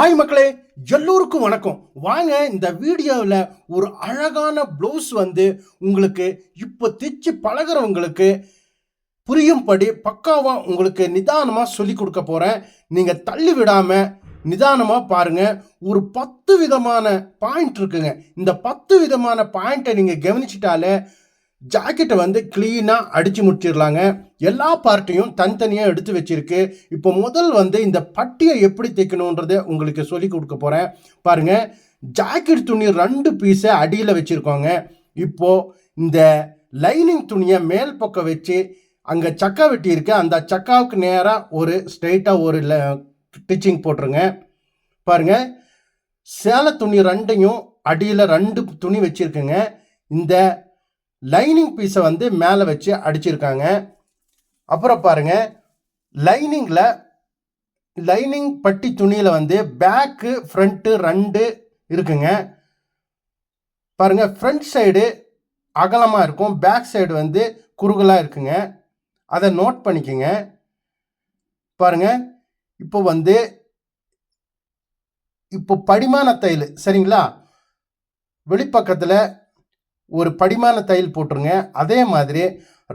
Hi மக்களே எல்லோருக்கும் வணக்கம். வாங்க இந்த வீடியோவில் ஒரு அழகான ப்ளவுஸ் வந்து உங்களுக்கு இப்போ தைச்சு பழகுறவங்களுக்கு புரியும்படி பக்காவாக உங்களுக்கு நிதானமாக சொல்லி கொடுக்க போகிறேன் நீங்கள் தள்ளி விடாமல் நிதானமாக பாருங்கள் ஒரு பத்து விதமான பாயிண்ட் இருக்குங்க. இந்த பத்து விதமான பாயிண்ட்டை நீங்கள் கவனிச்சிட்டாலே ஜாக்கெட்டை வந்து க்ளீனாக அடித்து முடிச்சிடலாங்க. எல்லா பார்ட்டையும் தனித்தனியாக எடுத்து வச்சிருக்கு. இப்போ முதல் வந்து இந்த பட்டியை எப்படி தைக்கணுன்றதை உங்களுக்கு சொல்லி கொடுக்க போகிறேன் பாருங்கள் ஜாக்கெட் துணி ரெண்டு பீஸை அடியில் வச்சுருக்கோங்க. இப்போது இந்த லைனிங் துணியை மேல் பக்கம் வச்சு அங்கே சக்கா வெட்டி இருக்கு. அந்த சக்காவுக்கு நேராக ஒரு ஸ்ட்ரைட்டாக ஒரு டிச்சிங் போட்டுருங்க. பாருங்கள் சேலை துணி ரெண்டையும் அடியில் ரெண்டு துணி வச்சுருக்குங்க. இந்த லைனிங் பீஸை வந்து மேலே வச்சு அடிச்சிருக்காங்க. அப்புறம் பாருங்க லைனிங்கில் லைனிங் பட்டி துணியில் வந்து பேக்கு ஃப்ரண்ட்டு ரெண்டு இருக்குங்க. பாருங்க ஃப்ரண்ட் சைடு அகலமாக இருக்கும் பேக் சைடு வந்து குறுகலாக இருக்குங்க. அதை நோட் பண்ணிக்கோங்க. பாருங்க இப்போ வந்து இப்போ படிமான தையல் சரிங்களா? வெளிப்பக்கத்தில் ஒரு படிமான தையல் போட்டுருங்க. அதே மாதிரி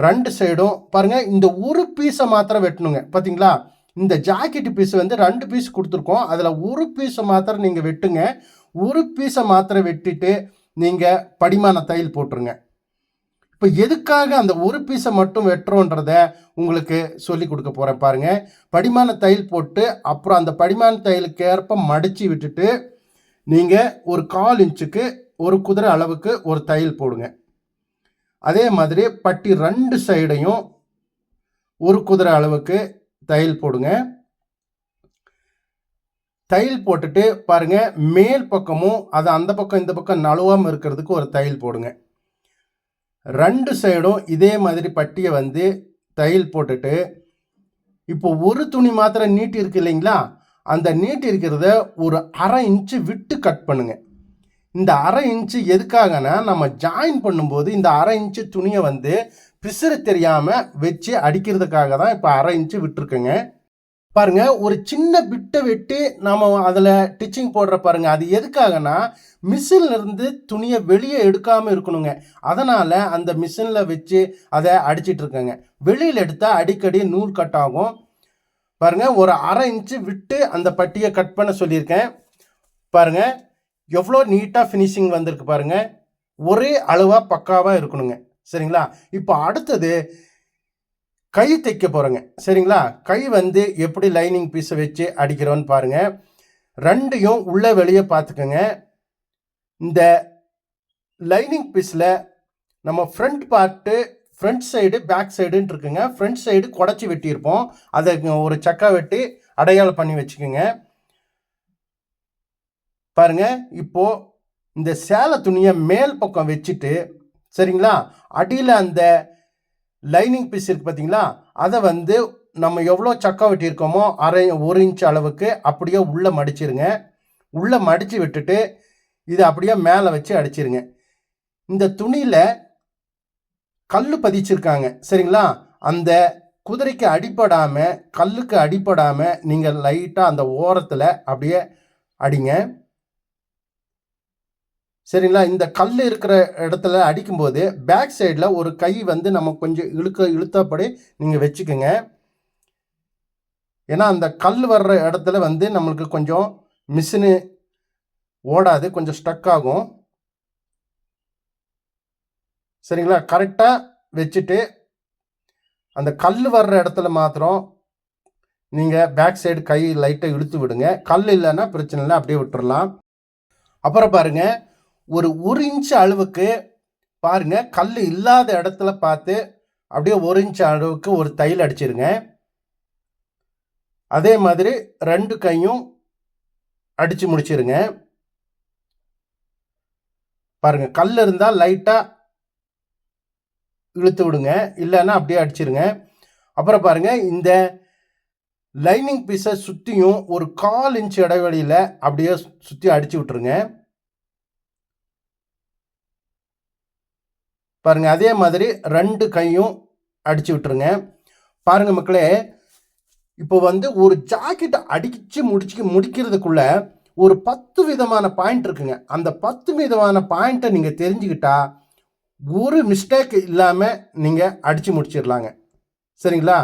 ரெண்டு சைடும் பாருங்கள் இந்த ஒரு பீஸை மாத்திரம் வெட்டணுங்க. பார்த்தீங்களா இந்த ஜாக்கெட் பீஸ் வந்து ரெண்டு பீஸ் கொடுத்துருக்கோம். அதில் ஒரு பீஸை மாத்திரம் நீங்கள் வெட்டுங்க. ஒரு பீஸை மாத்திரம் வெட்டிட்டு நீங்கள் படிமான தையல் போட்டுருங்க. இப்போ எதுக்காக அந்த ஒரு பீஸை மட்டும் வெட்டுறோன்றத உங்களுக்கு சொல்லி கொடுக்க போகிறேன் பாருங்கள் படிமான தையல் போட்டு அப்புறம் அந்த படிமான தையலுக்கு ஏற்ப மடித்து விட்டுட்டு நீங்கள் ஒரு கால் இன்ச்சுக்கு ஒரு குதிரை அளவுக்கு ஒரு தையல் போடுங்க. அதே மாதிரி பட்டி ரெண்டு சைடையும் ஒரு குதிரை அளவுக்கு தையல் போடுங்க. தையல் போட்டுட்டு பாருங்கள் மேல் பக்கமும் அது அந்த பக்கம் இந்த பக்கம் நழுவாமல் இருக்கிறதுக்கு ஒரு தையல் போடுங்க. ரெண்டு சைடும் இதே மாதிரி பட்டியை வந்து தையல் போட்டுட்டு இப்போ ஒரு துணி மாத்திரம் நீட்டி இருக்கு இல்லைங்களா? அந்த நீட்டி இருக்கிறத ஒரு அரை இன்ச்சு விட்டு கட் பண்ணுங்கள் இந்த அரை இன்ச்சு எதுக்காகனா நம்ம ஜாயின் பண்ணும்போது இந்த அரை இன்ச்சு துணியை வந்து பிசுற தெரியாமல் வச்சு அடிக்கிறதுக்காக தான் இப்போ அரை இன்ச்சு விட்டுருக்குங்க. பாருங்க ஒரு சின்ன பிட்டை வெட்டி நம்ம அதில் டிச்சிங் போடுற பாருங்கள் அது எதுக்காகனா மிஷின்லேருந்து துணியை வெளியே எடுக்காமல் இருக்கணுங்க. அதனால் அந்த மிஷினில் வச்சு அதை அடிச்சிட்ருக்கேங்க வெளியில் எடுத்தால் அடிக்கடி நூல் கட் ஆகும். பாருங்க ஒரு அரை இன்ச்சு விட்டு அந்த பட்டியை கட் பண்ண சொல்லியிருக்கேன். பாருங்கள் எவ்வளோ நீட்டாக ஃபினிஷிங் வந்திருக்கு பாருங்கள் ஒரே அளவாக பக்காவாக இருக்கணுங்க. சரிங்களா? இப்போ அடுத்தது கை தைக்க போகிறோங்க சரிங்களா? கை வந்து எப்படி லைனிங் பீஸை வச்சு அடிக்கிறோன்னு பாருங்கள் ரெண்டையும் உள்ளே வெளியே பார்த்துக்கோங்க. இந்த லைனிங் பீஸில் நம்ம front part front side back சைடுன்னு இருக்குங்க. ஃப்ரண்ட் சைடு குடச்சி வெட்டியிருப்போம். அதை ஒரு சக்கா வெட்டி அடையாளம் பண்ணி வச்சுக்கோங்க. பாருங்க இப்போ இந்த சேலை துணியை மேல் பக்கம் வச்சுட்டு சரிங்களா? அடியில் அந்த லைனிங் பீஸ் இருக்கு பார்த்தீங்களா அதை வந்து நம்ம எவ்வளோ சக்கா வெட்டியிருக்கோமோ அரை ஒரு இன்ச் அளவுக்கு அப்படியே உள்ளே மடிச்சிருங்க. உள்ளே மடித்து விட்டுட்டு இதை அப்படியே மேலே வச்சு அடிச்சிருங்க. இந்த துணியில் கல் பதிச்சிருக்காங்க சரிங்களா? அந்த குதிரைக்கு அடிப்படாமல் கல்லுக்கு அடிப்படாமல் நீங்கள் லைட்டாக அந்த ஓரத்தில் அப்படியே அடிங்க. சரிங்களா? இந்த கல் இருக்கிற இடத்துல அடிக்கும்போது பேக் சைடில் ஒரு கை வந்து நம்ம கொஞ்சம் இழுக்க இழுத்தபடி நீங்கள் வச்சுக்கோங்க. ஏன்னா அந்த கல் வர்ற இடத்துல வந்து நம்மளுக்கு கொஞ்சம் மிஷினு ஓடாது கொஞ்சம் ஸ்டக் ஆகும். சரிங்களா? கரெக்டாக வச்சுட்டு அந்த கல் வர்ற இடத்துல மாத்திரம் நீங்கள் பேக் சைடு கை லைட்டை இழுத்து விடுங்க. கல் இல்லைன்னா பிரச்சனை இல்லை அப்படியே விட்டுறலாம். அப்புறம் பாருங்கள் ஒரு ஒரு இன்ச் அளவுக்கு பாருங்க கல் இல்லாத இடத்துல பார்த்து அப்படியே ஒரு இன்ச் அளவுக்கு ஒரு தையல் அடிச்சிருங்க. அதே மாதிரி ரெண்டு கையும் அடித்து முடிச்சிருங்க. பாருங்க கல் இருந்தால் லைட்டாக இழுத்து விடுங்க இல்லைன்னா அப்படியே அடிச்சிருங்க. அப்புறம் பாருங்க இந்த லைனிங் பீஸை சுற்றியும் ஒரு கால் இன்ச் இடைவெளியில் அப்படியே சுற்றி அடித்து விட்டுருங்க. பாருங்கள் அதே மாதிரி ரெண்டு கையும் அடித்து விட்டுருங்க. பாருங்கள் மக்களே இப்போ வந்து ஒரு ஜாக்கெட்டை அடிச்சு முடிச்சு முடிக்கிறதுக்குள்ள ஒரு பத்து விதமான பாயிண்ட் இருக்குங்க. அந்த பத்து விதமான பாயிண்ட்டை நீங்கள் தெரிஞ்சுக்கிட்டா ஒரு மிஸ்டேக் இல்லாமல் நீங்கள் அடித்து முடிச்சிடலாங்க சரிங்களா?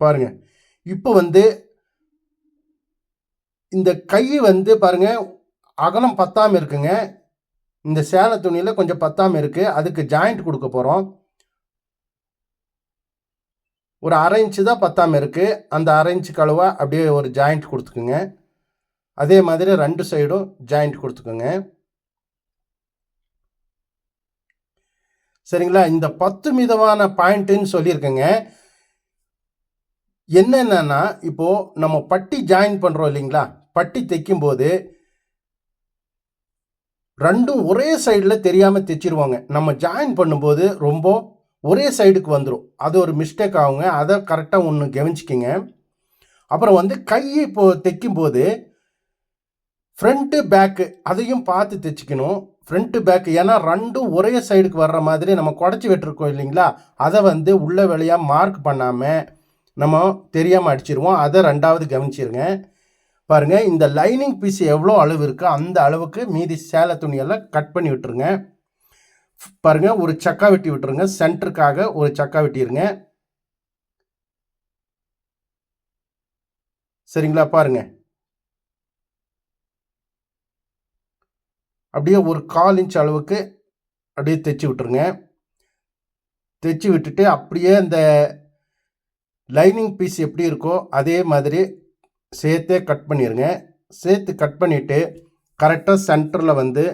பாருங்க இப்போ வந்து இந்த கை வந்து பாருங்கள் அகலம் பத்தாமல் இருக்குங்க. இந்த சேலை துணியில் கொஞ்சம் பத்தாம இருக்கு. அதுக்கு ஜாயிண்ட் கொடுக்க போகிறோம் ஒரு அரை இன்ச்சு தான் பத்தாம இருக்கு. அந்த அரை இன்ச்சு கழுவா அப்படியே ஒரு ஜாயிண்ட் கொடுத்துக்குங்க. அதே மாதிரி ரெண்டு சைடும் ஜாயிண்ட் கொடுத்துக்கோங்க. சரிங்களா? இந்த பத்து மிதமான பாயிண்ட்டுன்னு சொல்லியிருக்கேங்க. என்னென்னா இப்போது நம்ம பட்டி ஜாயின் பண்ணுறோம் இல்லைங்களா? பட்டி தைக்கும்போது ரெண்டும் ஒரே சைடில் தெரியாமல் தைச்சிருவாங்க. நம்ம ஜாயின் பண்ணும்போது ரொம்ப ஒரே சைடுக்கு வந்துடும் அது ஒரு மிஸ்டேக் ஆகுங்க. அதை கரெக்டாக ஒன்று கவனிச்சிக்கிங்க. அப்புறம் வந்து கையை இப்போ தைக்கும்போது ஃப்ரண்ட்டு பேக்கு அதையும் பார்த்து தைச்சிக்கணும். ஃப்ரண்ட்டு பேக்கு ஏன்னா ரெண்டும் ஒரே சைடுக்கு வர்ற மாதிரி நம்ம குடச்சி விட்டுருக்கோம் இல்லைங்களா? அதை வந்து உள்ள வேலையாக மார்க் பண்ணாமல் நம்ம தெரியாமல் அடிச்சிருவோம். அதை ரெண்டாவது கவனிச்சிருங்க. பாருங்கள் இந்த லைனிங் பீஸ் எவ்வளோ அளவு இருக்கோ அந்த அளவுக்கு மீதி சேலை துணியெல்லாம் கட் பண்ணி விட்டுருங்க. பாருங்கள் ஒரு சக்கா வெட்டி விட்டுருங்க. சென்டருக்காக ஒரு சக்கா வெட்டிடுங்க சரிங்களா பாருங்க. அப்படியே ஒரு கால் இன்ச் அளவுக்கு அப்படியே தைச்சி விட்டுருங்க. தைச்சி விட்டுட்டு அப்படியே அந்த லைனிங் பீஸ் எப்படி இருக்கோ அதே மாதிரி சேர்த்தே கட் பண்ணிடுங்க சேர்த்து கட் பண்ணிவிட்டு கரெக்டாக சென்டரில் வந்து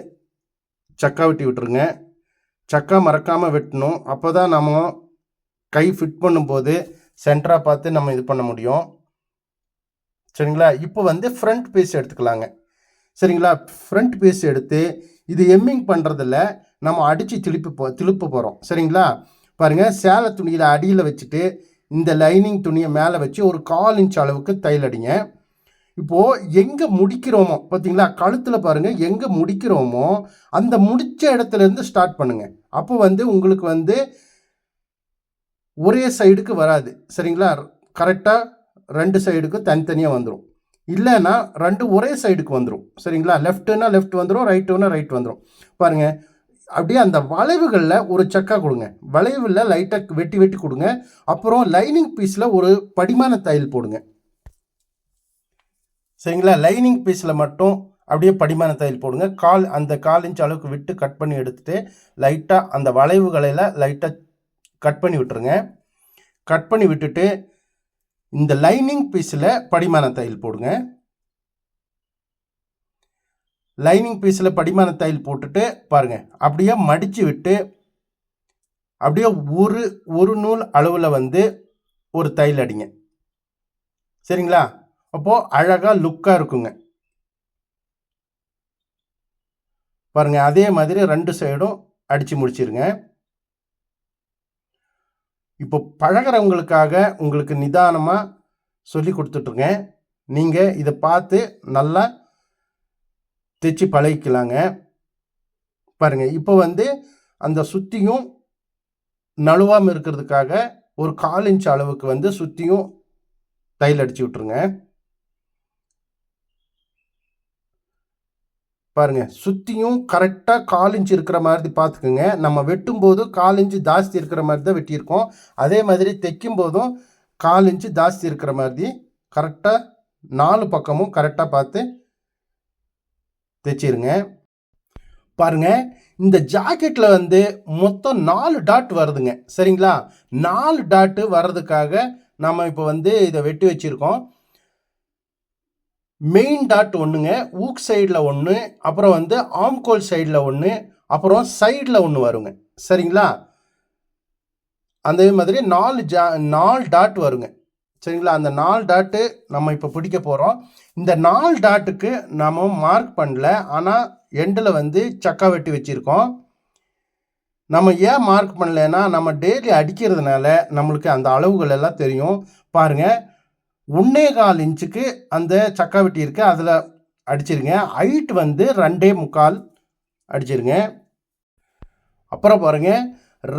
சக்கா வெட்டி விட்டுருங்க. சக்கா மறக்காமல் வெட்டணும். அப்போ தான் நம்ம கை ஃபிட் பண்ணும்போது சென்டராக பார்த்து நம்ம இது பண்ண முடியும். சரிங்களா? இப்போ வந்து ஃப்ரண்ட் பீஸ் எடுத்துக்கலாங்க. சரிங்களா? ஃப்ரண்ட் பீஸ் எடுத்து இது எம்மிங் பண்ணுறதில் நம்ம அடித்து திருப்பி போ திருப்ப போகிறோம் சரிங்களா? பாருங்கள் சேலை துணியில் அடியில் வச்சுட்டு இந்த லைனிங் துணியை மேலே வச்சு ஒரு கால் இன்ச் அளவுக்கு தையல் இப்போது எங்கே முடிக்கிறோமோ பார்த்தீங்களா கழுத்தில் பாருங்கள் எங்கே முடிக்கிறோமோ அந்த முடித்த இடத்துலேருந்து ஸ்டார்ட் பண்ணுங்கள் அப்போ வந்து உங்களுக்கு வந்து ஒரே சைடுக்கு வராது. சரிங்களா? கரெக்டாக ரெண்டு சைடுக்கும் தனித்தனியாக வந்துடும் இல்லைன்னா ரெண்டு ஒரே சைடுக்கு வந்துடும் சரிங்களா? லெஃப்ட்டுன்னா லெஃப்ட் வந்துடும் ரைட்டுனா ரைட் வந்துடும் பாருங்கள் அப்படியே அந்த வளைவுகளில் ஒரு சக்கா கொடுங்க. வளைவில் லைட்டாக வெட்டி வெட்டி கொடுங்க. அப்புறம் லைனிங் பீஸில் ஒரு படிமான தையல் போடுங்க. சரிங்களா? லைனிங் பீஸில் மட்டும் அப்படியே படிமான தையல் போடுங்க. கால் அந்த கால் இன்ச் அளவுக்கு விட்டு கட் பண்ணி எடுத்துகிட்டு லைட்டாக அந்த வளைவுகளில் லைட்டாக கட் பண்ணி விட்டுருங்க. கட் பண்ணி விட்டுட்டு இந்த லைனிங் பீஸில் படிமான தையல் போடுங்க. லைனிங் பீஸில் படிமான தையல் போட்டுட்டு பாருங்கள் அப்படியே மடித்து விட்டு அப்படியே ஒரு ஒரு நூல் அளவில் வந்து ஒரு தையல் அடிங்க. சரிங்களா? அப்போது அழகாக லுக்காக இருக்குங்க. பாருங்கள் அதே மாதிரி ரெண்டு சைடும் அடித்து முடிச்சிருங்க. இப்போ பழகிறவங்களுக்காக உங்களுக்கு நிதானமாக சொல்லி கொடுத்துட்ருங்க நீங்கள் இதை பார்த்து நல்லா தைச்சி பழகிக்கலாங்க. பாருங்கள் இப்போ வந்து அந்த சுற்றியும் நழுவாமல் இருக்கிறதுக்காக ஒரு கால் இன்ச் அளவுக்கு வந்து சுற்றியும் தையல் அடித்து விட்ருங்க பாருங்க சுற்றியும் கரெக்டாக கால் இன்ச் இருக்கிற மாதிரி பார்த்துக்குங்க நம்ம வெட்டும்போது கால் இன்ச்சு ஜாஸ்தி இருக்கிற மாதிரி தான் வெட்டியிருக்கோம். அதே மாதிரி தைக்கும் போதும் கால் இன்ச்சு ஜாஸ்தி இருக்கிற மாதிரி கரெக்டாக நாலு பக்கமும் கரெக்டாக பார்த்து தைச்சிருங்க. பாருங்க இந்த ஜாக்கெட்டில் வந்து மொத்தம் நாலு டாட் வருதுங்க. சரிங்களா? நாலு டாட்டு வர்றதுக்காக நம்ம இப்போ வந்து இதை வெட்டி வச்சுருக்கோம். மெயின் டாட் ஒன்றுங்க ஊக் சைடில் ஒன்று அப்புறம் வந்து ஆம்கோல் சைடில் ஒன்று அப்புறம் சைடில் ஒன்று வருங்க. சரிங்களா? அதே மாதிரி நாலு ஜா நாலு டாட் வருங்க. சரிங்களா? அந்த நாலு டாட்டு நம்ம இப்போ பிடிக்க போகிறோம் இந்த நாலு டாட்டுக்கு நம்ம மார்க் பண்ணல. ஆனால் எண்டில் வந்து சக்கா வெட்டி வச்சுருக்கோம். நம்ம ஏன் மார்க் பண்ணலைன்னா நம்ம டெய்லி அடிக்கிறதுனால நம்மளுக்கு அந்த அளவுகள் எல்லாம் தெரியும். பாருங்கள் ஒன்னே கால் இன்ச்சுக்கு அந்த சக்கா வெட்டி இருக்குது அதில் அடிச்சிருங்க. ஹைட் வந்து ரெண்டே முக்கால் அடிச்சிருங்க. அப்புறம் பாருங்கள்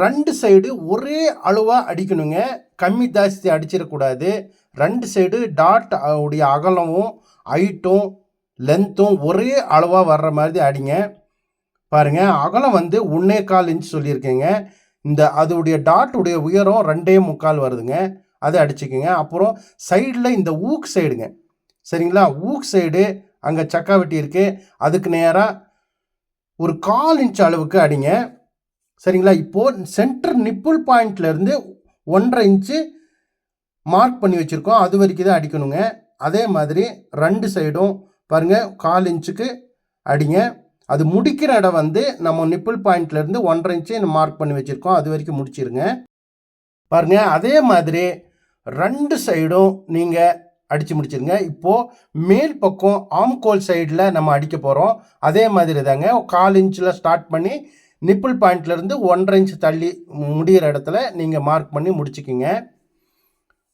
ரெண்டு சைடு ஒரே அளவாக அடிக்கணுங்க. கம்மி ஜாஸ்தி அடிச்சிடக்கூடாது. ரெண்டு சைடு டாட் உடைய அகலமும் ஹைட்டும் லென்த்தும் ஒரே அளவாக வர்ற மாதிரி அடிங்க. பாருங்க அகலம் வந்து ஒன்றே கால் இன்ச் சொல்லியிருக்கேங்க. இந்த அதோடைய டாட் உடைய உயரம் ரெண்டே முக்கால் வருதுங்க. அதை அடிச்சுக்கோங்க. அப்புறம் சைடில் இந்த ஊக் சைடுங்க சரிங்களா? ஊக் சைடு அங்கே சக்கா வெட்டி இருக்கு. அதுக்கு நேராக ஒரு கால் இன்ச் அளவுக்கு அடிங்க. சரிங்களா? இப்போது சென்டர் நிப்புள் பாயிண்ட்லேருந்து ஒன்றரை இன்ச்சு மார்க் பண்ணி வச்சுருக்கோம். அது வரைக்கும் தான் அடிக்கணுங்க. அதே மாதிரி ரெண்டு சைடும் பாருங்கள் கால் இன்ச்சுக்கு அடிங்க. அது முடிக்கிற இடம் வந்து நம்ம நிப்பிள் பாயிண்ட்லேருந்து ஒன்றரை இன்ச்சு மார்க் பண்ணி வச்சுருக்கோம். அது வரைக்கும் முடிச்சிருங்க. பாருங்க அதே மாதிரி ரெண்டு சைடும் நீங்கள் அடித்து முடிச்சிருங்க. இப்போது மேல் பக்கம் ஆம்கோல் சைடில் நம்ம அடிக்க போகிறோம் அதே மாதிரி தாங்க கால் இன்ச்சில் ஸ்டார்ட் பண்ணி நிப்பிள் பாயிண்ட்லேருந்து ஒன்றரை இன்ச் தள்ளி முடிகிற இடத்துல நீங்கள் மார்க் பண்ணி முடிச்சுக்கிங்க.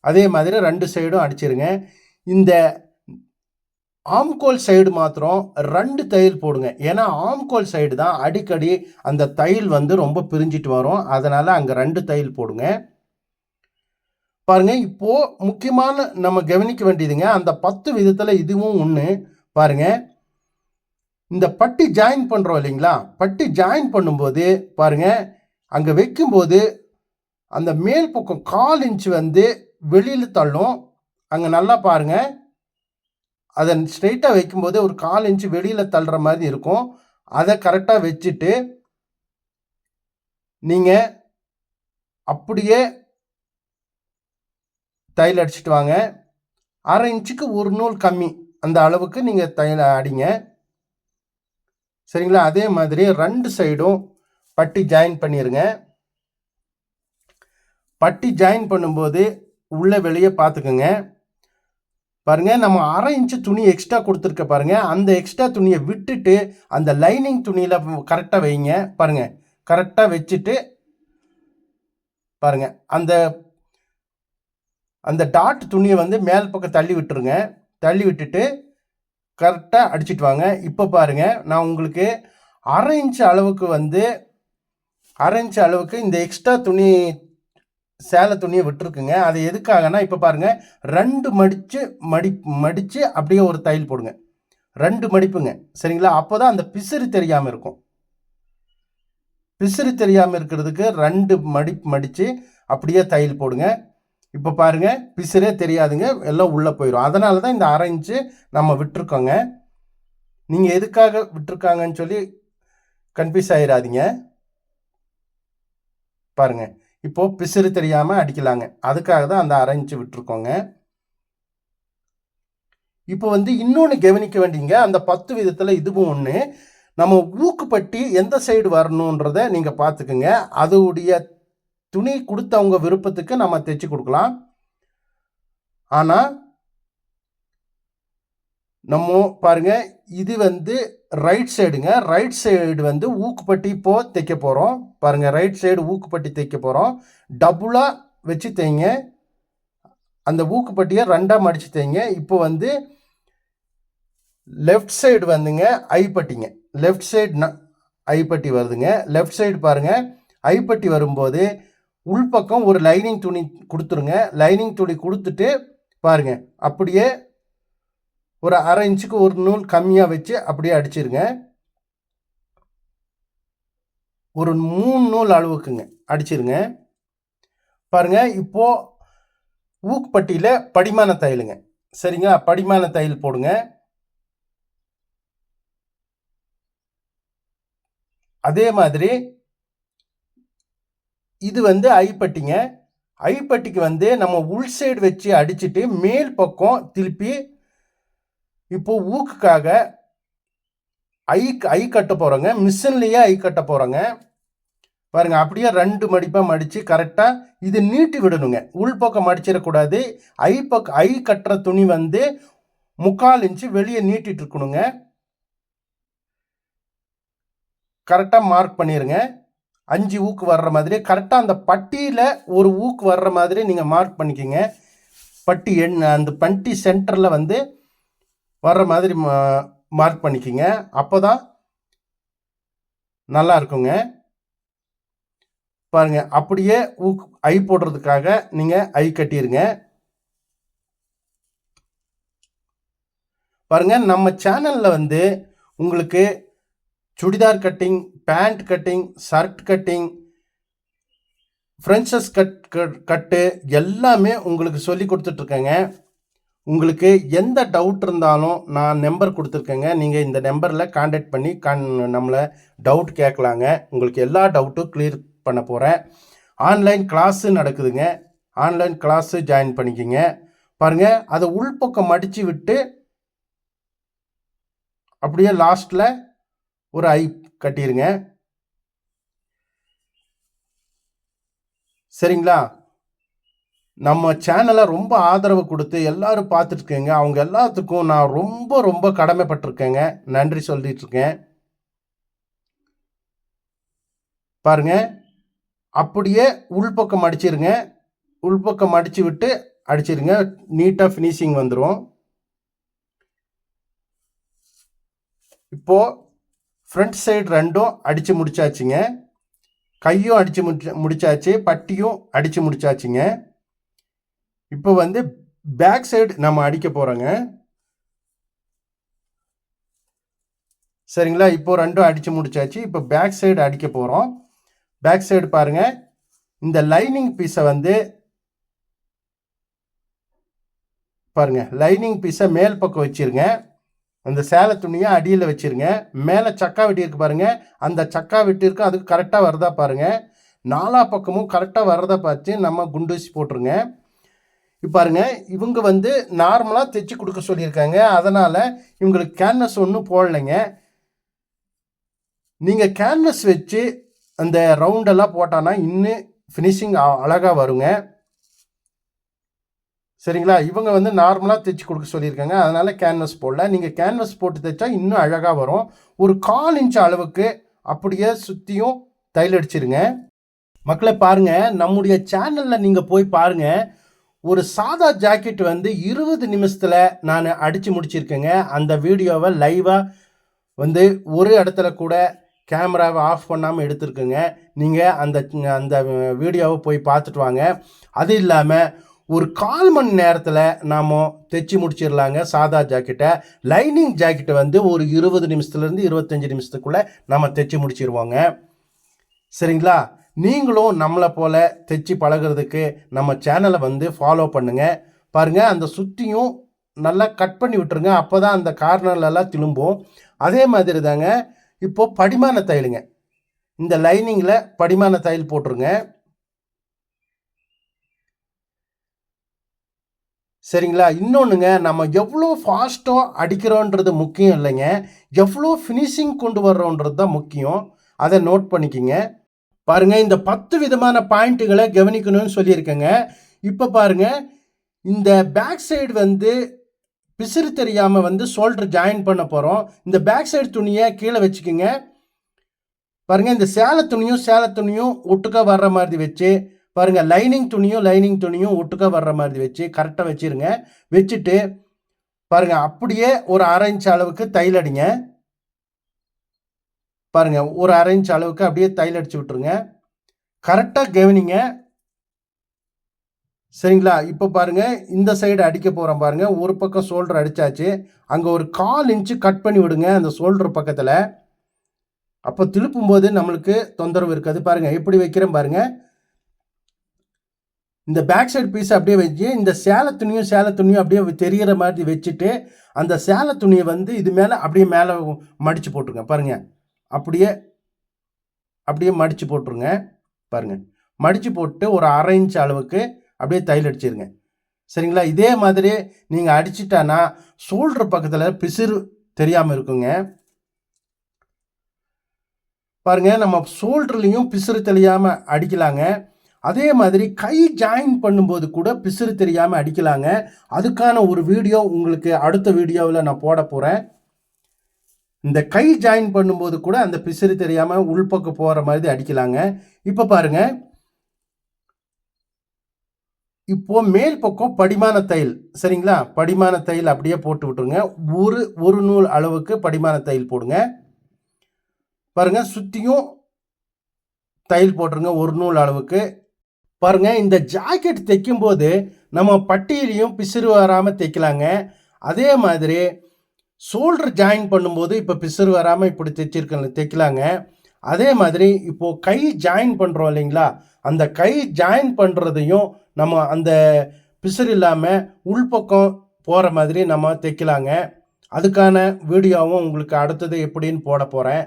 அதே மாதிரி ரெண்டு சைடும் அடிச்சிருங்க. இந்த ஆம்கோல் சைடு மாத்திரம் ரெண்டு தையல் போடுங்க. ஏன்னா ஆம்கோல் சைடு தான் அடிக்கடி அந்த தையல் வந்து ரொம்ப பிரிஞ்சிட்டு வரும். அதனால் அங்கே ரெண்டு தையல் போடுங்க. பாருங்க இப்போது முக்கியமான நம்ம கவனிக்க வேண்டியதுங்க அந்த பத்து விதத்தில் இதுவும் ஒன்று பாருங்க இந்த பட்டி ஜாயின் பண்ணுறோம் இல்லைங்களா? பட்டி ஜாயின் பண்ணும்போது பாருங்கள் அங்கே வைக்கும்போது அந்த மேல் பக்கம் கால் இன்ச் வந்து வெளியில் தள்ளும். அங்கே நல்லா பாருங்க. அதை ஸ்ட்ரெயிட்டாக வைக்கும்போது ஒரு கால் இன்ச்சு வெளியில் தள்ளுற மாதிரி இருக்கும். அதை கரெக்டாக வச்சுட்டு நீங்கள் அப்படியே தையல் அடிச்சிட்டு வாங்க. அரை இன்ச்சுக்கு ஒரு நூல் கம்மி. அந்த அளவுக்கு நீங்கள் தையல் அடிங்க. சரிங்களா? அதே மாதிரி ரெண்டு சைடும் பட்டி ஜாயின் பண்ணிடுங்க பட்டி ஜாயின் பண்ணும்போது உள்ளே வெளியே பார்த்துக்குங்க பாருங்கள் நம்ம அரை இன்ச்சு துணி எக்ஸ்ட்ரா கொடுத்துருக்க பாருங்கள் அந்த எக்ஸ்ட்ரா துணியை விட்டுட்டு அந்த லைனிங் துணியில் கரெக்டாக வைங்க. பாருங்கள் கரெக்டாக வச்சுட்டு பாருங்க அந்த அந்த டாட் துணியை வந்து மேல் பக்கம் தள்ளி விட்டுருங்க. தள்ளி விட்டுட்டு கரெக்டாக அடிச்சிட்டு வாங்க. இப்போ பாருங்கள் நான் உங்களுக்கு அரை இன்ச் அளவுக்கு வந்து அரை இன்ச் அளவுக்கு இந்த எக்ஸ்ட்ரா துணி சேலை துணியை விட்டுருக்குங்க. அது எதுக்காகனா இப்போ பாருங்கள் ரெண்டு மடித்து மடி மடித்து அப்படியே ஒரு தையல் போடுங்க. ரெண்டு மடிப்புங்க. சரிங்களா? அப்போ தான் அந்த பிசிறு தெரியாமல் இருக்கும். பிசிறு தெரியாமல் இருக்கிறதுக்கு ரெண்டு மடி மடித்து அப்படியே தையல் போடுங்க. இப்போ பாருங்க பிசிறே தெரியாதுங்க எல்லாம் உள்ளே போயிடும் அதனால தான் இந்த அரை இன்ச்சு நம்ம விட்டுருக்கோங்க. நீங்கள் எதுக்காக விட்டுருக்காங்கன்னு சொல்லி கன்ஃபியூஸ் ஆயிடாதீங்க பாருங்க இப்போ பிசிறு தெரியாமல் அடிக்கலாங்க. அதுக்காக தான் அந்த அரை இன்ச்சு விட்டுருக்கோங்க. இப்போ வந்து இன்னொன்று கவனிக்க வேண்டியங்க அந்த பத்து விதத்தில் இதுவும் ஒன்று நம்ம ஊக்குப்பட்டி எந்த சைடு வரணுன்றத நீங்கள் பார்த்துக்குங்க அதோடைய துணி கொடுத்தவங்க விருப்பத்துக்கு நம்ம தைச்சு கொடுக்கலாம். ஆனால் நம்ம பாருங்க இது வந்து ரைட் சைடுங்க ரைட் சைடு வந்து ஊக்குப்பட்டி இப்போ தைக்க போகிறோம் பாருங்க ரைட் சைடு ஊக்குப்பட்டி தைக்க போகிறோம் டபுளாக வச்சு தைங்க. அந்த ஊக்குப்பட்டியை ரெண்டாக மடித்து தைங்க. இப்போ வந்து லெஃப்ட் சைடு வந்துங்க ஐப்பட்டிங்க. லெஃப்ட் சைடு ஐப்பட்டி வருதுங்க. லெஃப்ட் சைடு பாருங்கள் ஐப்பட்டி வரும்போது உள்பக்கம் ஒரு லைனிங் துணி கொடுத்துருங்க. லைனிங் துணி கொடுத்துட்டு பாருங்கள் அப்படியே ஒரு அரை இன்ச்சுக்கு ஒரு நூல் கம்மியாக வச்சு அப்படியே அடிச்சிருங்க. ஒரு மூணு நூல் அளவுக்குங்க அடிச்சிருங்க. பாருங்கள் இப்போது ஊக்குப்பட்டியில் படிமான தையலுங்க. சரிங்களா? படிமான தையல் போடுங்க. அதே மாதிரி இது வந்து ஐப்பட்டிங்க ஐப்பட்டிக்கு வந்து நம்ம உள் சைடு வச்சு அடிச்சுட்டு மேல் பக்கம் திருப்பி இப்போ ஊக்குக்காக ஐ ஐ கட்ட போகிறோங்க மிஷின்லேயே ஐ கட்ட போகிறோங்க பாருங்க அப்படியே ரெண்டு மடிப்பாக மடித்து கரெக்டாக இது நீட்டி விடணுங்க. உள் பக்கம் மடிச்சிடக்கூடாது. ஐ பக்கம் ஐ கட்டுற துணி வந்து முக்கால் இன்ச்சு வெளியே நீட்டிட்டு இருக்கணுங்க. கரெக்டாக மார்க் பண்ணிடுங்க அஞ்சு ஊக்கு வர்ற மாதிரி கரெக்டாக அந்த பட்டியில் ஒரு ஊக்கு வர்ற மாதிரி நீங்கள் மார்க் பண்ணிக்கோங்க. பட்டி எண் அந்த பட்டி சென்டரில் வந்து வர்ற மாதிரி மார்க் பண்ணிக்கோங்க. அப்போ தான் நல்லா இருக்குங்க. பாருங்க அப்படியே ஊக் ஐ போடுறதுக்காக நீங்கள் ஐ கட்டிடுங்க பாருங்க நம்ம சேனலில் வந்து உங்களுக்கு churidar cutting pant cutting shirt cutting princess cut cut- கட்டு எல்லாமே உங்களுக்கு சொல்லி கொடுத்துட்ருக்கேங்க. உங்களுக்கு எந்த டவுட் இருந்தாலும் நான் நம்பர் கொடுத்துருக்கேங்க. நீங்கள் இந்த நம்பரில் காண்டாக்ட் பண்ணி கண் நம்மளை டவுட் கேட்கலாங்க. உங்களுக்கு எல்லா டவுட்டும் கிளியர் பண்ண போகிறேன் ஆன்லைன் கிளாஸு நடக்குதுங்க. ஆன்லைன் கிளாஸு ஜாயின் பண்ணிக்கிங்க. பாருங்கள் அதை உள்பக்கம் மடித்து விட்டு அப்படியே லாஸ்ட்டில் ஒரு ஐ கட்டிடுங்க சரிங்களா? நம்ம சேனலை ரொம்ப ஆதரவு கொடுத்து எல்லாரும் பார்த்துட்ருக்கேங்க அவங்க எல்லாத்துக்கும் நான் ரொம்ப ரொம்ப கடமைப்பட்டிருக்கேங்க. நன்றி சொல்லிகிட்ருக்கேன் பாருங்கள் பாருங்க. அப்படியே உள்பக்கம் அடிச்சிருங்க. உள்பக்கம் அடித்து விட்டு அடிச்சிருங்க. நீட்டாக ஃபினிஷிங் வந்துடும் இப்போது ஃப்ரண்ட் சைடு ரெண்டும் அடித்து முடிச்சாச்சுங்க. கையும் அடித்து முடிச்ச முடிச்சாச்சு பட்டியும் அடித்து முடிச்சாச்சுங்க. இப்போ வந்து பேக் சைடு நம்ம அடிக்க போகிறோங்க சரிங்களா? இப்போ ரெண்டும் அடித்து முடிச்சாச்சு. இப்போ பேக் சைடு அடிக்க போகிறோம் பேக் சைடு பாருங்கள் இந்த லைனிங் பீஸை வந்து பாருங்கள் லைனிங் பீஸை மேல் பக்கம் வச்சிருங்க. அந்த சேலை துணியை அடியில் வச்சிருங்க. மேலே சக்கா வெட்டி இருக்கு பாருங்க. அந்த சக்கா வெட்டி அதுக்கு கரெக்டாக வர்றதா பாருங்க. நாலா பக்கமும் கரெக்டாக வர்றதை பார்த்து நம்ம குண்டூசி போட்டுருங்க. பாருங்க இவங்க வந்து நார்மலாக தைச்சி கொடுக்க சொல்லியிருக்காங்க. அதனால் இவங்களுக்கு கேன்வஸ் ஒன்றும் போடலைங்க. நீங்கள் கேன்வஸ் வச்சு அந்த ரவுண்டெல்லாம் போட்டானா இன்னும் ஃபினிஷிங் அழகாக வருங்க. சரிங்களா? இவங்க வந்து நார்மலாக தைச்சி கொடுக்க சொல்லியிருக்காங்க. அதனால் கேன்வஸ் போடல. நீங்கள் கேன்வஸ் போட்டு தைச்சா இன்னும் அழகாக வரும். ஒரு கால் இன்ச் அளவுக்கு அப்படியே சுற்றியும் தையல் அடிச்சிருங்க. மக்களை பாருங்க. நம்முடைய சேனலில் நீங்கள் போய் பாருங்கள் ஒரு சாதா ஜாக்கெட் வந்து இருபது நிமிஷத்தில் நான் அடித்து முடிச்சிருக்கேங்க. அந்த வீடியோவை லைவாக வந்து ஒரு இடத்துல கூட கேமராவை ஆஃப் பண்ணாமல் எடுத்துருக்குங்க. நீங்கள் அந்த அந்த வீடியோவை போய் பார்த்துட்டு வாங்க. அது இல்லாமல் ஒரு கால் மணி நேரத்தில் நாம் தைச்சி முடிச்சிடலாங்க. சாதா ஜாக்கெட்டை. லைனிங் ஜாக்கெட்டை வந்து ஒரு இருபது நிமிஷத்துலேருந்து இருபத்தஞ்சி நிமிஷத்துக்குள்ளே நம்ம தைச்சி முடிச்சிருவோங்க. சரிங்களா? நீங்களும் நம்மளை போல் தைச்சி பழகுறதுக்கு நம்ம சேனலை வந்து ஃபாலோ பண்ணுங்கள் பாருங்கள் அந்த சுற்றியும் நல்லா கட் பண்ணி விட்டுருங்க. அப்போ தான் அந்த கார்னர்லலாம் திரும்பும். அதே மாதிரி தாங்க இப்போது படிமான தையலுங்க. இந்த லைனிங்கில் படிமான தையல் போட்டுருங்க. சரிங்களா? இன்னொன்றுங்க நம்ம எவ்வளோ ஃபாஸ்ட்டாக அடிக்கிறோன்றது முக்கியம் இல்லைங்க. எவ்வளோ ஃபினிஷிங் கொண்டு வர்றோன்றது தான் முக்கியம். அதை நோட் பண்ணிக்கிங்க. பாருங்கள் இந்த பத்து விதமான பாயிண்ட்டுகளை கவனிக்கணும்னு சொல்லியிருக்கேங்க. இப்போ பாருங்க இந்த பேக் சைடு வந்து பிசிறு தெரியாமல் வந்து ஷோல்டர் ஜாயின் பண்ண போகிறோம் இந்த பேக் சைடு துணியை கீழே வச்சுக்கோங்க. பாருங்கள் இந்த சேலை துணியும் சேலை துணியும் ஒட்டுக்கா வர்ற மாதிரி வச்சு பாருங்கள் லைனிங் துணியும் லைனிங் துணியும் ஒட்டுக்க வர்ற மாதிரி வச்சு கரெக்டாக வச்சுருங்க. வச்சுட்டு பாருங்கள் அப்படியே ஒரு அரை இன்ச் அளவுக்கு தையல் அடிங்க. பாருங்க ஒரு அரை இன்ச் அளவுக்கு அப்படியே தையல் அடித்து விட்டுருங்க. கரெக்டாக கவனிங்க. சரிங்களா? இப்போ பாருங்கள் இந்த சைடு அடிக்க போகிறோம் பாருங்கள் ஒரு பக்கம் ஷோல்டர் அடித்தாச்சு அங்கே ஒரு கால் இன்ச்சு கட் பண்ணி விடுங்க அந்த ஷோல்டர் பக்கத்தில். அப்போ திருப்பும் போது நம்மளுக்கு தொந்தரவு இருக்காது. பாருங்கள் எப்படி வைக்கிறேன் பாருங்கள் இந்த பேக் சைடு பீஸ் அப்படியே வச்சு இந்த சேலை துணியும் சேலை துணியும் அப்படியே தெரிகிற மாதிரி வச்சுட்டு அந்த சேலை துணியை வந்து இது மேலே அப்படியே மேலே மடித்து போட்டுருங்க. பாருங்க. அப்படியே அப்படியே மடித்து போட்டுருங்க. பாருங்க. மடித்து போட்டு ஒரு அரை இன்ச் அளவுக்கு அப்படியே தையல் அடிச்சிருங்க. சரிங்களா? இதே மாதிரி நீங்கள் அடிச்சிட்டானா ஷோல்டர் பக்கத்தில் பிசிறு தெரியாமல் இருக்குங்க. பாருங்க. நம்ம ஷோல்டர்லேயும் பிசிறு தெரியாமல் அடிக்கலாங்க. அதே மாதிரி கை ஜாயின் பண்ணும்போது கூட பிசுறு தெரியாமல் அடிக்கலாங்க. அதுக்கான ஒரு வீடியோ உங்களுக்கு அடுத்த வீடியோவில் நான் போட போகிறேன் இந்த கை ஜாயின் பண்ணும்போது கூட அந்த பிசிறு தெரியாமல் உள்பக்கம் போகிற மாதிரி அடிக்கலாங்க. இப்போ பாருங்க. இப்போ மேல் பக்கம் படிமான தையல் சரிங்களா? படிமான தையல் அப்படியே போட்டு விட்டுருங்க. ஒரு ஒரு நூல் அளவுக்கு படிமான தையல் போடுங்க. பாருங்கள் சுற்றியும் தையல் போட்டுருங்க ஒரு நூல் அளவுக்கு. பாருங்க இந்த ஜாக்கெட் தைக்கும்போது நம்ம பட்டியிலையும் பிசிறு வராமல் தைக்கலாங்க. அதே மாதிரி ஷோல்டர் ஜாயின் பண்ணும்போது இப்போ பிசிறு வராமல் இப்படி தைச்சிருக்க தைக்கலாங்க. அதே மாதிரி இப்போது கை ஜாயின் பண்ணுறோம் இல்லைங்களா? அந்த கை ஜாயின் பண்ணுறதையும் நம்ம அந்த பிசிறு இல்லாமல் உள்பக்கம் போகிற மாதிரி நம்ம தைக்கலாங்க. அதுக்கான வீடியோவும் உங்களுக்கு அடுத்தது எப்படின்னு போட போகிறேன்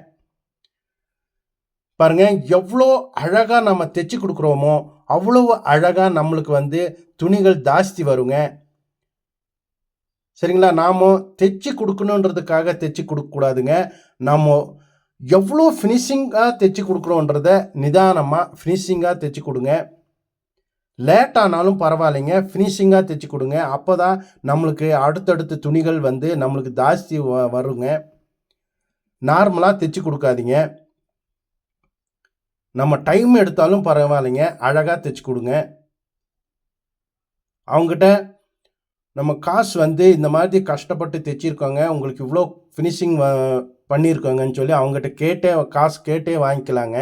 பாருங்க எவ்வளோ அழகாக நம்ம தைச்சி கொடுக்குறோமோ அவ்வளோ அழகாக நம்மளுக்கு வந்து துணிகள் ஜாஸ்தி வருங்க. சரிங்களா? நாம் தைச்சி கொடுக்கணுன்றதுக்காக தைச்சி கொடுக்கக்கூடாதுங்க நாம் எவ்வளோ ஃபினிஷிங்காக தைச்சி கொடுக்குறோன்றத நிதானமாக ஃபினிஷிங்காக தைச்சி கொடுங்க. லேட் ஆனாலும் பரவாயில்லைங்க. ஃபினிஷிங்காக தைச்சி கொடுங்க. அப்போ தான் நம்மளுக்கு அடுத்தடுத்த துணிகள் வந்து நம்மளுக்கு ஜாஸ்தி வ- வருங்க. நார்மலாக தைச்சி கொடுக்காதீங்க. நம்ம டைம் எடுத்தாலும் பரவாயில்லைங்க. அழகாக தைச்சி கொடுங்க. அவங்ககிட்ட நம்ம காசு வந்து இந்த மாதிரி கஷ்டப்பட்டு தைச்சிருக்கோங்க. உங்களுக்கு இவ்வளோ ஃபினிஷிங் பண்ணியிருக்கோங்கன்னு சொல்லி அவங்ககிட்ட கேட்டே காசு கேட்டே வாங்கிக்கலாங்க.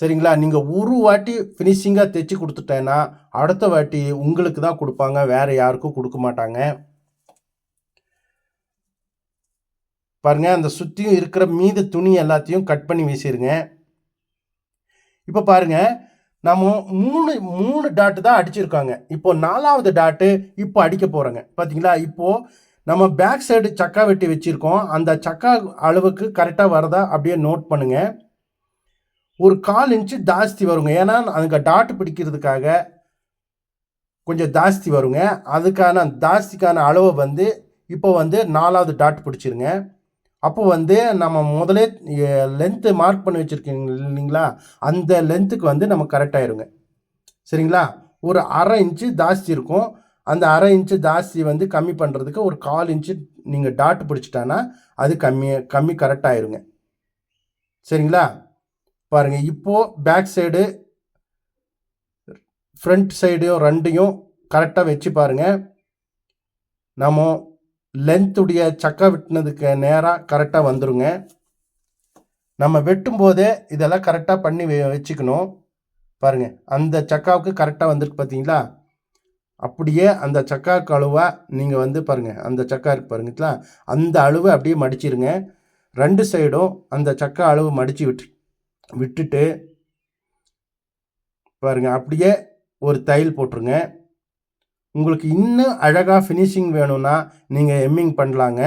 சரிங்களா? நீங்கள் ஒரு வாட்டி ஃபினிஷிங்காக தைச்சி கொடுத்துட்டேன்னா அடுத்த வாட்டி உங்களுக்கு தான் கொடுப்பாங்க. வேறு யாருக்கும் கொடுக்க மாட்டாங்க. பாருங்கள் அந்த சுற்றியும் இருக்கிற மீத துணி எல்லாத்தையும் கட் பண்ணி வீசிடுங்க இப்போ பாருங்க நம்ம மூணு மூணு டாட்டு தான் அடிச்சிருக்காங்க. இப்போ நாலாவது டாட்டு இப்போ அடிக்க போகிறோங்க பார்த்தீங்களா இப்போது நம்ம பேக் சைடு சக்கா வெட்டி வச்சுருக்கோம். அந்த சக்கா அளவுக்கு கரெக்டாக வரதா அப்படியே நோட் பண்ணுங்கள் ஒரு கால் இன்ச்சு ஜாஸ்தி வருங்க. ஏன்னா அதுக்கு டாட்டு பிடிக்கிறதுக்காக கொஞ்சம் ஜாஸ்தி வருங்க. அதுக்கான ஜாஸ்திக்கான அளவை வந்து இப்போ வந்து நாலாவது டாட் பிடிச்சிருங்க. அப்போ வந்து நம்ம முதலே லென்த்து மார்க் பண்ணி வச்சுருக்கீங்க இல்லைங்களா? அந்த லென்த்துக்கு வந்து நம்ம கரெக்டாயிருங்க சரிங்களா? ஒரு அரை இன்ச்சு ஜாஸ்தி இருக்கும். அந்த அரை இன்ச்சு ஜாஸ்தி வந்து கம்மி பண்ணுறதுக்கு ஒரு கால் இன்ச்சு நீங்கள் டாட் பிடிச்சிட்டான்னா அது கம்மி கம்மி கரெக்டாகிருங்க சரிங்களா? பாருங்கள் இப்போது பேக் சைடு ஃப்ரண்ட் சைடையும் ரெண்டையும் கரெக்டாக வச்சு பாருங்கள் நம்ம லென்த்துடைய சக்கா வெட்டினதுக்கு நேராக கரெக்டாக வந்துருங்க. நம்ம வெட்டும் போதே இதெல்லாம் கரெக்டாக பண்ணி வச்சுக்கணும். பாருங்கள் அந்த சக்காவுக்கு கரெக்டாக வந்துருக்கு பார்த்தீங்களா அப்படியே அந்த சக்காவுக்கு அளவாக நீங்கள் வந்து பாருங்கள் அந்த சக்கா இருக்கு பாருங்களா அந்த அளவு அப்படியே மடிச்சிருங்க. ரெண்டு சைடும் அந்த சக்கா அளவு மடித்து விட்டு விட்டுட்டு பாருங்கள் அப்படியே ஒரு தையல் போட்டுருங்க. உங்களுக்கு இன்னும் அழகாக ஃபினிஷிங் வேணும்னா நீங்கள் எம்மிங் பண்ணலாங்க.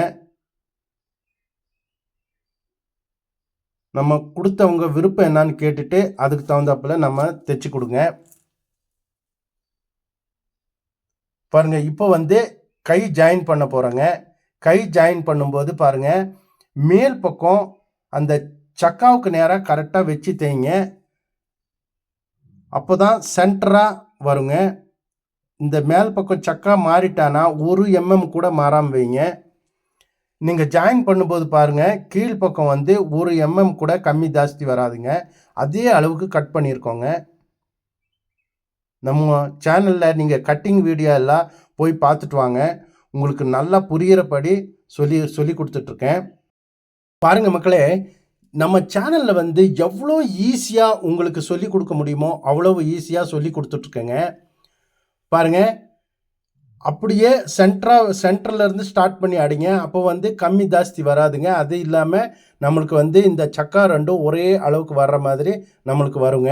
நம்ம கொடுத்தவங்க விருப்பம் என்னான்னு கேட்டுட்டு அதுக்கு தகுந்தாப்புல நம்ம தைச்சி கொடுங்க. பாருங்க இப்போ வந்து கை ஜாயின் பண்ண போகிறோங்க கை ஜாயின் பண்ணும்போது பாருங்க மேல் பக்கம் அந்த சக்காவுக்கு நேராக கரெக்டாக வச்சு தேய்ங்க. அப்போ தான் சென்டராக வருங்க. இந்த மேல் பக்கம் சக்கா மாறிட்டானா ஒரு எம்எம் கூட மாறாமல் வைங்க. நீங்கள் ஜாயின் பண்ணும்போது பாருங்கள் கீழ்ப்பக்கம் வந்து ஒரு எம்எம் கூட கம்மி ஜாஸ்தி வராதுங்க. அதே அளவுக்கு கட் பண்ணியிருக்கோங்க நம்ம சேனலில் நீங்கள் கட்டிங் வீடியோ எல்லாம் போய் பார்த்துட்டு வாங்க. உங்களுக்கு நல்லா புரிகிறபடி சொல்லி சொல்லி கொடுத்துட்ருக்கேன். பாருங்கள் மக்களே நம்ம சேனலில் வந்து எவ்வளோ ஈஸியாக உங்களுக்கு சொல்லி கொடுக்க முடியுமோ அவ்வளோ ஈஸியாக சொல்லி கொடுத்துட்ருக்கேங்க. பாருங்க. அப்படியே சென்ட்ரா சென்டர்ல இருந்து ஸ்டார்ட் பண்ணி அடிங்க அப்போ வந்து கம்மி ஜாஸ்தி வராதுங்க. அது இல்லாமல் நம்மளுக்கு வந்து இந்த சக்கா ரெண்டும் ஒரே அளவுக்கு வர்ற மாதிரி நம்மளுக்கு வருங்க.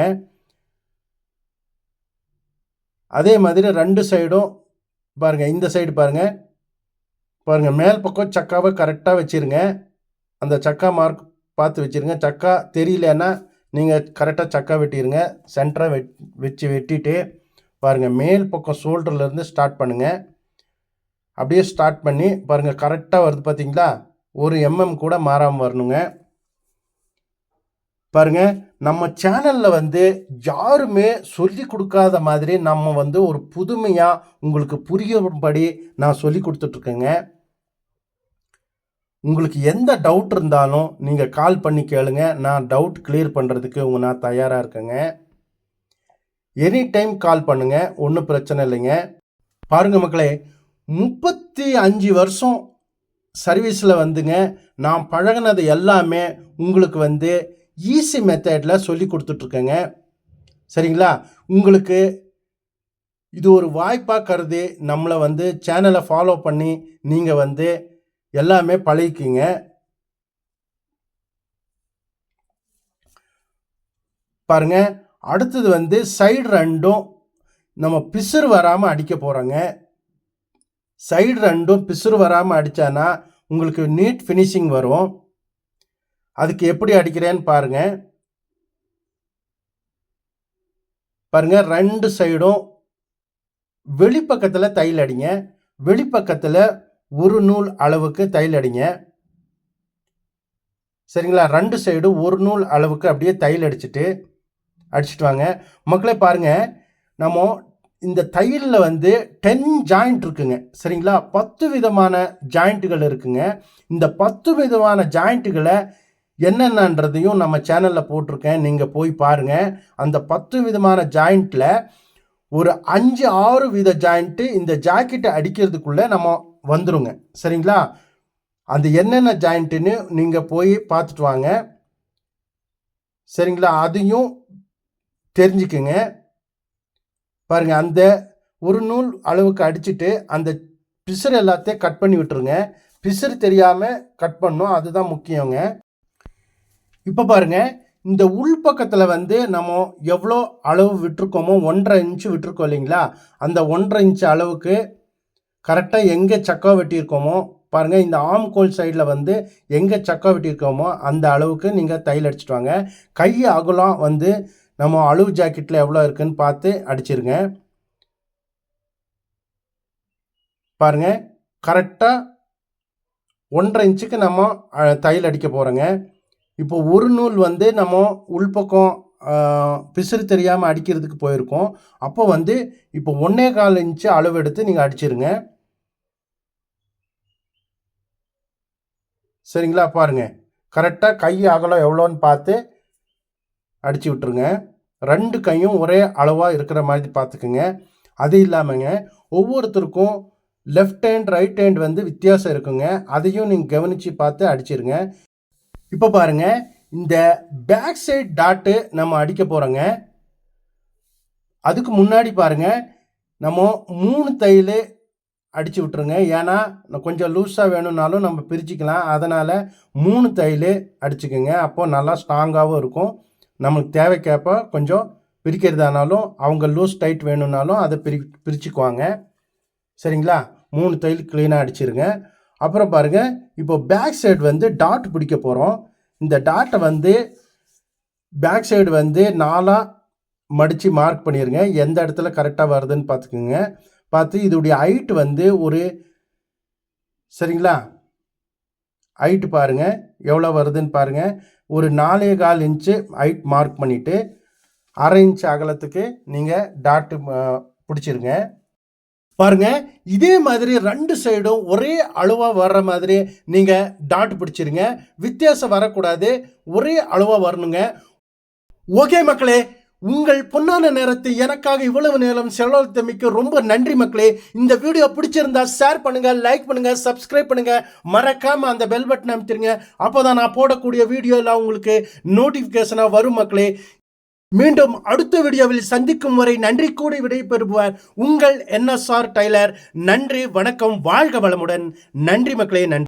அதே மாதிரி ரெண்டு சைடும் பாருங்க. இந்த சைடு பாருங்க. பாருங்க. மேல் பக்கம் சக்காவை கரெக்டாக வச்சிருங்க. அந்த சக்கா மார்க் பார்த்து வச்சிருங்க. சக்கா தெரியலன்னா நீங்கள் கரெக்டாக சக்கா வெட்டிடுங்க சென்டராக வெட் வச்சு வெட்டிட்டு பாருங்கள் மேல் பக்கம் ஷோல்டர்லேருந்து ஸ்டார்ட் பண்ணுங்கள் அப்படியே ஸ்டார்ட் பண்ணி பாருங்கள் கரெக்டாக வருது பார்த்தீங்களா ஒரு எம்எம் கூட மாறாமல் வரணுங்க. பாருங்க நம்ம சேனலில் வந்து யாருமே சொல்லி கொடுக்காத மாதிரி நம்ம வந்து ஒரு புதுமையாக உங்களுக்கு புரியும்படி நான் சொல்லி கொடுத்துட்ருக்கேங்க. உங்களுக்கு எந்த டவுட் இருந்தாலும் நீங்கள் கால் பண்ணி கேளுங்க. நான் டவுட் கிளியர் பண்ணுறதுக்கு உங்கள் நான் தயாராக இருக்கேங்க. எனி டைம் கால் பண்ணுங்க ஒன்றும் பிரச்சனை இல்லைங்க. பாருங்க மக்களே முப்பத்தி அஞ்சு வருஷம் சர்வீஸில் வந்துங்க நான் பழகுனது எல்லாமே உங்களுக்கு வந்து ஈஸி மெத்தடில் சொல்லி கொடுத்துட்ருக்கேங்க. சரிங்களா? உங்களுக்கு இது ஒரு வாய்ப்பாக கருதி நம்மளை வந்து சேனலை ஃபாலோ பண்ணி நீங்கள் வந்து எல்லாமே பழகிக்கிங்க. பாருங்க அடுத்தது வந்து சைடு ரெண்டும் நம்ம பிசுறு வராமல் அடிக்க போகிறோங்க சைடு ரெண்டும் பிசுறு வராமல் அடித்தானா உங்களுக்கு நீட் ஃபினிஷிங் வரும். அதுக்கு எப்படி அடிக்கிறேன்னு பாருங்கள் பாருங்கள் ரெண்டு சைடும் வெளிப்பக்கத்தில் தையல் அடிங்க. வெளிப்பக்கத்தில் ஒரு நூல் அளவுக்கு தையல் அடிங்க. சரிங்களா? ரெண்டு சைடும் ஒரு நூல் அளவுக்கு அப்படியே தையல் அடிச்சுட்டு அடிச்சிட்டு வாங்க. மக்களே பாருங்கள் நம்ம இந்த தையலில் வந்து டென் ஜாயிண்ட் இருக்குங்க. சரிங்களா? பத்து விதமான ஜாயிண்ட்டுகள் இருக்குங்க. இந்த பத்து விதமான ஜாயிண்ட்டுகளை என்னென்னன்றதையும் நம்ம சேனலில் போட்டிருக்கேன். நீங்கள் போய் பாருங்கள் அந்த பத்து விதமான ஜாயிண்ட்டில் ஒரு அஞ்சு ஆறு வித ஜாயிண்ட்டு இந்த ஜாக்கெட்டை அடிக்கிறதுக்குள்ளே நம்ம வந்துருங்க. சரிங்களா? அந்த என்னென்ன ஜாயிண்ட்டுன்னு நீங்கள் போய் பார்த்துட்டு வாங்க. சரிங்களா? அதையும் தெரிஞ்சுக்குங்க. பாருங்கள் அந்த ஒரு நூல் அளவுக்கு அடிச்சுட்டு அந்த பிசுறு எல்லாத்தையும் கட் பண்ணி விட்டுருங்க. பிசுறு தெரியாமல் கட் பண்ணும் அதுதான் முக்கியங்க. இப்போ பாருங்க இந்த உள்பக்கத்தில் வந்து நம்ம எவ்வளோ அளவு விட்டுருக்கோமோ ஒன்றரை இன்ச்சு விட்டுருக்கோம் இல்லைங்களா? அந்த ஒன்றரை இன்ச்சு அளவுக்கு கரெக்டாக எங்கே சக்கா வெட்டியிருக்கோமோ பாருங்கள் இந்த ஆம் கோல் சைடில் வந்து எங்கே சக்கா வெட்டியிருக்கோமோ அந்த அளவுக்கு நீங்கள் தையல் அடிச்சிட்டு வாங்க. கை அகலம் வந்து நம்ம அழுவு ஜாக்கெட்டில் எவ்வளோ இருக்குன்னு பார்த்து அடிச்சிருங்க. பாருங்கள் கரெக்டாக ஒன்றரை இன்ச்சுக்கு நம்ம தையல் அடிக்க போகிறோங்க இப்போ ஒரு நூல் வந்து நம்ம உள்பக்கம் பிசிறு பிசுறு தெரியாமல் அடிக்கிறதுக்கு போயிருக்கோம். அப்போ வந்து இப்போ ஒன்றே கால் இன்ச்சு அளவு எடுத்து நீங்கள் அடிச்சிருங்க. சரிங்களா? பாருங்கள் கரெக்டாக கை அகலம் எவ்வளோன்னு பார்த்து அடிச்சு விட்டுருங்க. ரெண்டு கையும் ஒரே அளவாக இருக்கிற மாதிரி பார்த்துக்குங்க அது இல்லாமங்க ஒவ்வொருத்தருக்கும் லெஃப்ட் ஹேண்ட் ரைட் ஹேண்ட் வந்து வித்தியாசம் இருக்குங்க. அதையும் நீங்கள் கவனித்து பார்த்து அடிச்சிருங்க. இப்போ பாருங்கள் இந்த பேக் சைட் டாட்டு நம்ம அடிக்க போகிறோங்க அதுக்கு முன்னாடி பாருங்க நம்ம மூணு தையல் அடிச்சு விட்டுருங்க. ஏன்னா கொஞ்சம் லூஸாக வேணும்னாலும் நம்ம பிரிச்சுக்கலாம். அதனால் மூணு தையல் அடிச்சுக்கோங்க. அப்போது நல்லா ஸ்ட்ராங்காகவும் இருக்கும். நம்மளுக்கு தேவைக்கேற்ப கொஞ்சம் பிரிக்கிறதானாலும் அவங்க லூஸ் டைட் வேணும்னாலும் அதை பிரி பிரிச்சுக்குவாங்க. சரிங்களா? மூணு தையல் க்ளீனாக அடிச்சிருங்க. அப்புறம் பாருங்கள் இப்போ பேக் சைடு வந்து டாட் பிடிக்க போகிறோம் இந்த டாட்டை வந்து பேக் சைடு வந்து நாலாக மடித்து மார்க் பண்ணிடுங்க எந்த இடத்துல கரெக்டாக வருதுன்னு பார்த்துக்குங்க. பார்த்து இதோடைய ஹைட் வந்து ஒரு சரிங்களா? ஹைட்டு பாருங்கள் எவ்வளோ வருதுன்னு பாருங்கள் ஒரு நாலே கால் இன்ச்சு ஹைட் மார்க் பண்ணிவிட்டு அரை இன்ச் அகலத்துக்கு நீங்கள் டாட்டு பிடிச்சிருங்க. பாருங்க இதே மாதிரி ரெண்டு சைடும் ஒரே அளவாக வர்ற மாதிரி நீங்கள் டாட் பிடிச்சிருங்க. வித்தியாசம் வரக்கூடாது. ஒரே அளவாக வரணுங்க. ஓகே மக்களே உங்கள் பொன்னான நேரத்தை எனக்காக இவ்வளவு நேரம் செலவழித்தமைக்கு ரொம்ப நன்றி மக்களே. இந்த வீடியோ பிடிச்சிருந்தா ஷேர் பண்ணுங்க லைக் பண்ணுங்க சப்ஸ்கிரைப் பண்ணுங்க. மறக்காம அந்த பெல் பட்டன் அமைத்திருங்க. அப்போதான் நான் போடக்கூடிய வீடியோ எல்லாம் உங்களுக்கு நோட்டிஃபிகேஷனாக வரும் மக்களே. மீண்டும் அடுத்த வீடியோவில் சந்திக்கும் வரை நன்றி கூடி விடைபெறுவார் உங்கள் என்எஸ்ஆர் டைலர். நன்றி வணக்கம் வாழ்க வளமுடன். நன்றி மக்களே நன்றி.